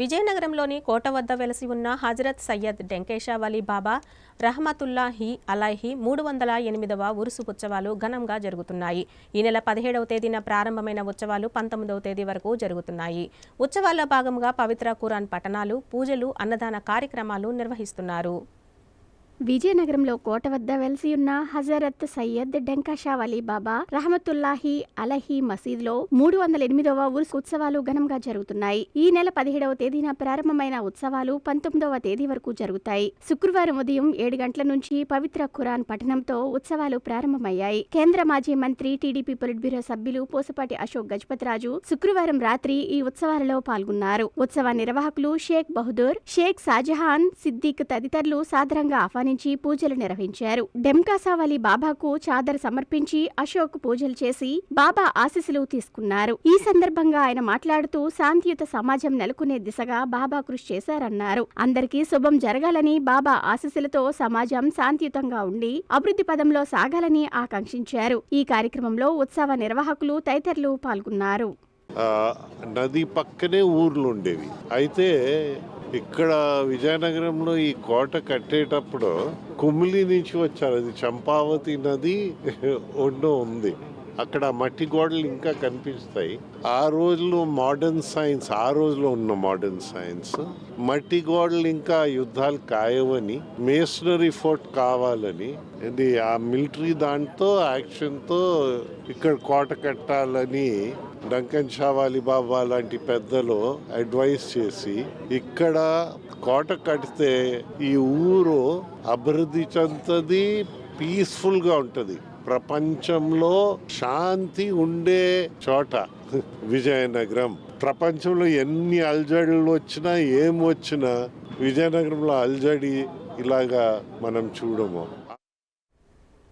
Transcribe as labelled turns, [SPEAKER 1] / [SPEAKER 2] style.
[SPEAKER 1] విజయనగరంలోని కోట వద్ద వెలసి ఉన్న హజరత్ సయ్యద్ డెంకేషావలి బాబా రహమతుల్లాహి అలాహి మూడు వందల ఎనిమిదవ ఉరుసు ఉత్సవాలు ఘనంగా జరుగుతున్నాయి. ఈ నెల పదిహేడవ తేదీన ప్రారంభమైన ఉత్సవాలు పంతొమ్మిదవ తేదీ వరకు జరుగుతున్నాయి. ఉత్సవాల్లో భాగంగా పవిత్ర ఖురాన్ పఠనాలు పూజలు అన్నదాన కార్యక్రమాలు నిర్వహిస్తున్నారు.
[SPEAKER 2] విజయనగరంలో కోట వద్ద వెలిసి ఉన్న హజరత్ సయ్యద్ డెంకాషా అలీ బాబా రహమతుల్లాహి అలహి మసీద్లో మూడు వందల ఎనిమిదవ ఉర్స్ ఉత్సవాలు ఘనంగా జరుగుతున్నాయి. ఈ నెల పదిహేడవ తేదీన ప్రారంభమైన ఉత్సవాలు పంతొమ్మిదవ తేదీ వరకు జరుగుతాయి. శుక్రవారం ఉదయం ఏడు గంటల నుంచి పవిత్ర ఖురాన్ పఠనంతో ఉత్సవాలు ప్రారంభమయ్యాయి. కేంద్ర మాజీ మంత్రి టీడీపీ పొలిట్ బ్యూరో సభ్యులు పోసపాటి అశోక్ గజపతిరాజు శుక్రవారం రాత్రి ఈ ఉత్సవాలలో పాల్గొన్నారు. ఉత్సవ నిర్వాహకులు షేక్ బహదూర్ షేక్ షాజహాన్ సిద్దిక్ తదితరులు సాదరంగా ఆహ్వానించి పూజలు నిర్వహించారు. డెంకాసావలి బాబాకు చాదర్ సమర్పించి అశోక్ పూజలు చేసి బాబా ఆశీస్సులు తీసుకున్నారు. ఈ సందర్భంగా ఆయన మాట్లాడుతూ శాంతియుత సమాజం నెలకొనే దిశగా బాబా కృషి చేశారన్నారు. అందరికీ శుభం జరగాలని బాబా ఆశీస్సులతో సమాజం శాంతియుతంగా ఉండి అభివృద్ధి పదంలో సాగాలని ఆకాంక్షించారు. ఈ కార్యక్రమంలో ఉత్సవ నిర్వాహకులు తదితరులు పాల్గొన్నారు.
[SPEAKER 3] నది పక్కనే ఊర్లు ఉండేవి. అయితే ఇక్కడ విజయనగరంలో ఈ కోట కట్టేటప్పుడు కుమిలి నుంచి వచ్చారు. అది చంపావతి నది ఒడ్డు ఉంది. అక్కడ మట్టి గోడలు ఇంకా కనిపిస్తాయి. ఆ రోజులో మోడర్న్ సైన్స్ ఆ రోజులో ఉన్న మోడర్న్ సైన్స్ మట్టి గోడలు ఇంకా యుద్ధాలు కాయవని మేషనరీ ఫోర్ట్ కావాలని ఇది ఆ మిలిటరీ దాంతో యాక్షన్తో ఇక్కడ కోట కట్టాలని డంకన్ షావాలి బాబా లాంటి పెద్దలు అడ్వైస్ చేసి ఇక్కడ ఇక్కడ కోట కడితే ఈ ఊరు అభివృద్ధి చెందుతుంది పీస్ఫుల్గా ఉంటుంది. ప్రపంచంలో శాంతి ఉండే చోట విజయనగరం. ప్రపంచంలో ఎన్ని అల్జడులు వచ్చినా ఏం వచ్చినా విజయనగరంలో అల్జడి ఇలాగా మనం చూడము.